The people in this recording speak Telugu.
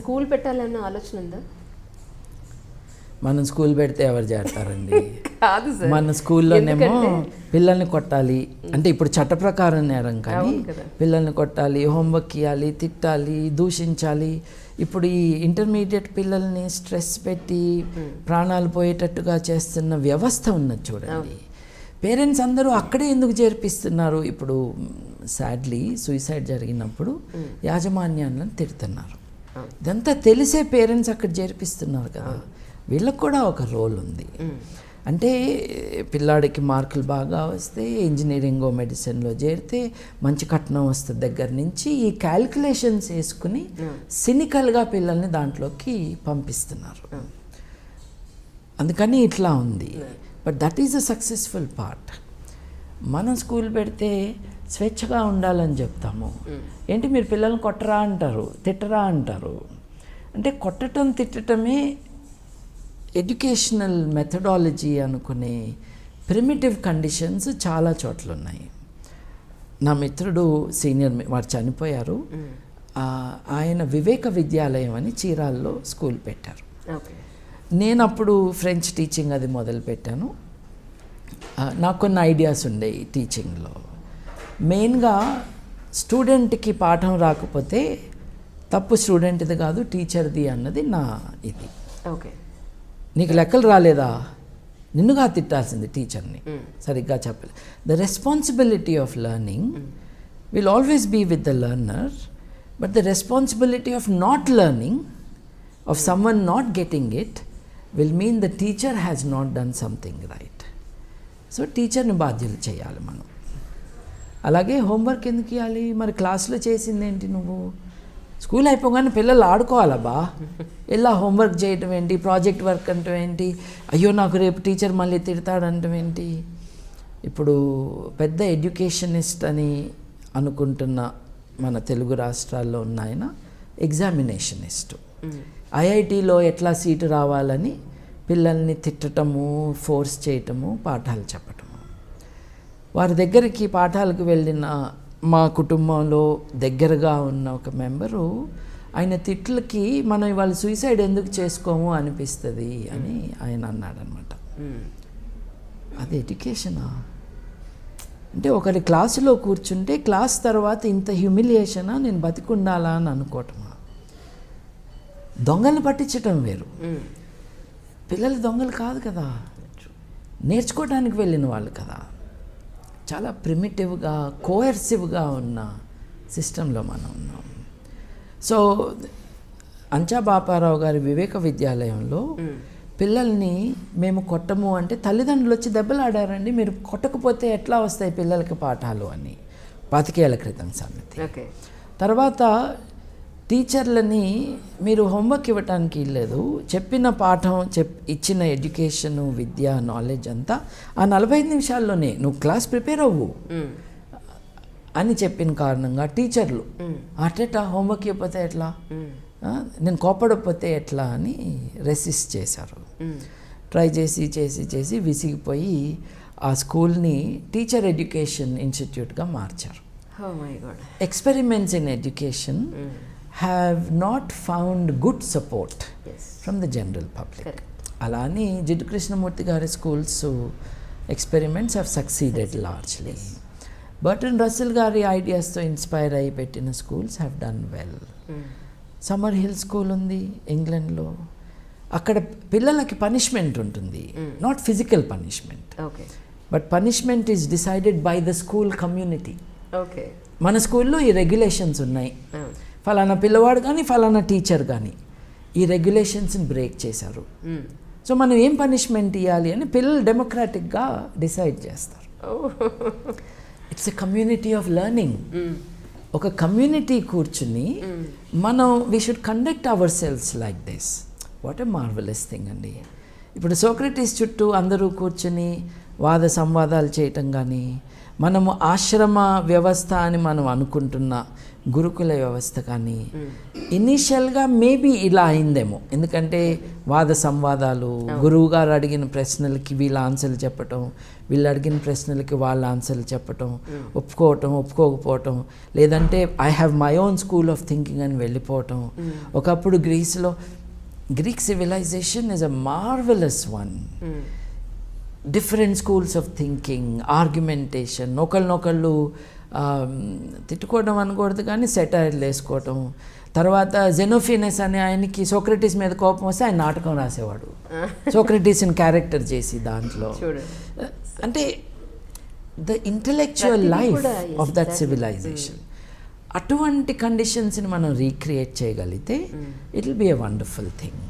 స్కూల్ పెట్టాలన్న ఆలోచన ఉందా? మనం స్కూల్ పెడితే ఎవరు చేస్తారండి కాదు సార్. మన స్కూల్లోనేమో పిల్లల్ని కొట్టాలి. అంటే ఇప్పుడు చట్ట ప్రకారం నేరం కానీ. పిల్లల్ని కొట్టాలి హోంవర్క్ ఇవ్వాలి తిట్టాలి దూషించాలి. ఇప్పుడు ఈ ఇంటర్మీడియట్ పిల్లల్ని స్ట్రెస్ పెట్టి ప్రాణాలు పోయేటట్టుగా చేస్తున్న వ్యవస్థ ఉన్నది చూడండి. పేరెంట్స్ అందరూ అక్కడే ఎందుకు చేర్పిస్తున్నారు? ఇప్పుడు సాడ్లీ సూసైడ్ జరిగినప్పుడు యాజమాన్యాలను తిడుతున్నారు. ఇదంతా తెలిసే పేరెంట్స్ అక్కడ చేర్పిస్తున్నారు కదా. వీళ్ళకి కూడా ఒక రోల్ ఉంది. అంటే పిల్లాడికి మార్కులు బాగా వస్తే ఇంజనీరింగ్ మెడిసిన్లో చేరితే మంచి కట్నం వస్తుంది దగ్గర నుంచి ఈ క్యాల్కులేషన్స్ వేసుకుని సినికల్గా పిల్లల్ని దాంట్లోకి పంపిస్తున్నారు. అందుకని ఇట్లా ఉంది. But that is a successful part మనం స్కూల్ పెడితే స్వేచ్ఛగా ఉండాలని చెప్తాము. ఏంటి మీరు పిల్లల్ని కొట్టరా అంటారు? తిట్టరా అంటారు? అంటే కొట్టటం తిట్టటమే ఎడ్యుకేషనల్ మెథడాలజీ అనుకునే ప్రిమిటివ్ కండిషన్స్ చాలా చోట్ల ఉన్నాయి నా మిత్రుడు సీనియర్ వారు చనిపోయారు. ఆయన వివేక విద్యాలయం అని చీరాల్లో స్కూల్ పెట్టారు. నేను అప్పుడు ఫ్రెంచ్ టీచింగ్ అది మొదలు పెట్టాను ఆ, నాకు కొన్ని ఐడియాస్ ఉండేవి టీచింగ్లో మెయిన్గా స్టూడెంట్కి పాఠం రాకపోతే తప్పు స్టూడెంట్ది కాదు టీచర్ది అన్నది నా ఇది. ఓకే నీకు లెక్కలు రాలేదా? నిన్నుగా తిట్టాల్సింది టీచర్ని సరిగ్గా చెప్పలేదు the responsibility of learning will always be with the learner but the responsibility of not learning of someone not getting it will mean the teacher has not done something right so టీచర్ని బాధ్యులు చేయాలి మనం. అలాగే హోంవర్క్ ఎందుకు ఇవ్వాలి? మరి క్లాస్లో చేసింది ఏంటి నువ్వు? స్కూల్ అయిపోగానే పిల్లలు ఆడుకోవాలబ్బా ఇలా హోంవర్క్ చేయటం ఏంటి? ప్రాజెక్ట్ వర్క్ అంటం ఏంటి? అయ్యో నాకు రేపు టీచర్ మళ్ళీ తిడతాడంటం ఏంటి? ఇప్పుడు పెద్ద ఎడ్యుకేషనిస్ట్ అని అనుకుంటున్న మన తెలుగు రాష్ట్రాల్లో ఉన్న ఆయన ఎగ్జామినేషనిస్ట్. ఐఐటిలో ఎట్లా సీటు రావాలని పిల్లల్ని తిట్టటము ఫోర్స్ చేయటము పాఠాలు చెప్పటము. వారి దగ్గరికి పాఠాలకు వెళ్ళిన మా కుటుంబంలో దగ్గరగా ఉన్న ఒక మెంబరు ఆయన తిట్లకి మనం ఇవాళ సూసైడ్ ఎందుకు చేసుకోము అనిపిస్తుంది అని ఆయన అన్నాడనమాట అది ఎడ్యుకేషనా అంటే ఒకరి క్లాసులో కూర్చుంటే క్లాస్ తర్వాత ఇంత హ్యూమిలియేషనా నేను బతికుండాలా అని అనుకోవటమా? దొంగల్ని పట్టించటం వేరు. పిల్లలు దొంగలు కాదు కదా. నేర్చుకోవడానికి వెళ్ళిన వాళ్ళు కదా. చాలా ప్రిమిటివ్గా కోయర్సివ్గా ఉన్న సిస్టంలో మనం ఉన్నాం. సో అంచా బాపారావు గారి వివేక విద్యాలయంలో పిల్లల్ని మేము కొట్టము అంటే తల్లిదండ్రులు వచ్చి దెబ్బలాడారండి. మీరు కొట్టకపోతే ఎట్లా వస్తాయి పిల్లలకి పాఠాలు అని. పాతికేళ్ళ క్రితం సంగతి. ఓకే. తర్వాత టీచర్లని మీరు హోంవర్క్ ఇవ్వటానికి లేదు చెప్పిన పాఠం చెప్ ఇచ్చిన ఎడ్యుకేషను విద్య నాలెడ్జ్ అంతా ఆ నలభై ఐదు నిమిషాల్లోనే నువ్వు క్లాస్ ప్రిపేర్ అవ్వు అని చెప్పిన కారణంగా టీచర్లు అటెటా హోంవర్క్ ఇవ్వకపోతే ఎట్లా? నేను కోపడకపోతే ఎట్లా? అని రెసిస్ట్ చేశారు. ట్రై చేసి చేసి చేసి విసిగిపోయి ఆ స్కూల్ని టీచర్ ఎడ్యుకేషన్ ఇన్స్టిట్యూట్గా మార్చారు. ఓ my god experiments in education have not found good support as from the general public. Correct. అలా అని జిడ్డు కృష్ణమూర్తి గారి schools experiments have succeeded largely Bertrand Russell గారి ఐడియాస్తో ఇన్స్పైర్ అయి పెట్టిన schools have done well Summerhill School ఉంది ఇంగ్లాండ్లో అక్కడ పిల్లలకి పనిష్మెంట్ ఉంటుంది. Not physical punishment but punishment is decided by the school community మన స్కూల్లో ఈ రెగ్యులేషన్స్ ఉన్నాయి. ఫలానా పిల్లవాడు కానీ ఫలానా టీచర్ కానీ ఈ రెగ్యులేషన్స్ని బ్రేక్ చేశారు. సో మనం ఏం పనిష్మెంట్ ఇవ్వాలి అని పిల్లలు డెమోక్రాటిక్గా డిసైడ్ చేస్తారు. It's a community of learning ఒక కమ్యూనిటీ కూర్చుని మనం we should conduct ourselves like this what a marvellous thing అండి. ఇప్పుడు సోక్రటీస్ చుట్టూ అందరూ కూర్చుని వాద సంవాదాలు చేయటం కానీ మనము ఆశ్రమ వ్యవస్థ అని మనం అనుకుంటున్న గురుకుల వ్యవస్థ కానీ ఇనీషియల్గా మేబీ ఇలా అయిందేమో. ఎందుకంటే వాద సంవాదాలు గురువు గారు అడిగిన ప్రశ్నలకి వీళ్ళ ఆన్సర్లు చెప్పటం వీళ్ళు అడిగిన ప్రశ్నలకి వాళ్ళ ఆన్సర్లు చెప్పటం ఒప్పుకోవటం ఒప్పుకోకపోవటం లేదంటే I have my own school of thinking అని వెళ్ళిపోవటం. ఒకప్పుడు గ్రీస్లో Greek civilisation is a marvellous one different schools of thinking argumentation ఒకళ్ళనొకళ్ళు తిట్టుకోవడం అనకూడదు కానీ సెటైర్లు వేసుకోవటం. తర్వాత జెనోఫినస్ అనే ఆయనకి సోక్రటీస్ మీద కోపం వస్తే ఆయన నాటకం రాసేవాడు. సోక్రటీస్ని క్యారెక్టర్ చేసి దాంట్లో. అంటే the intellectual life of that. Civilisation అటువంటి కండిషన్స్ని మనం రీక్రియేట్ చేయగలిగితే it will be a wonderful thing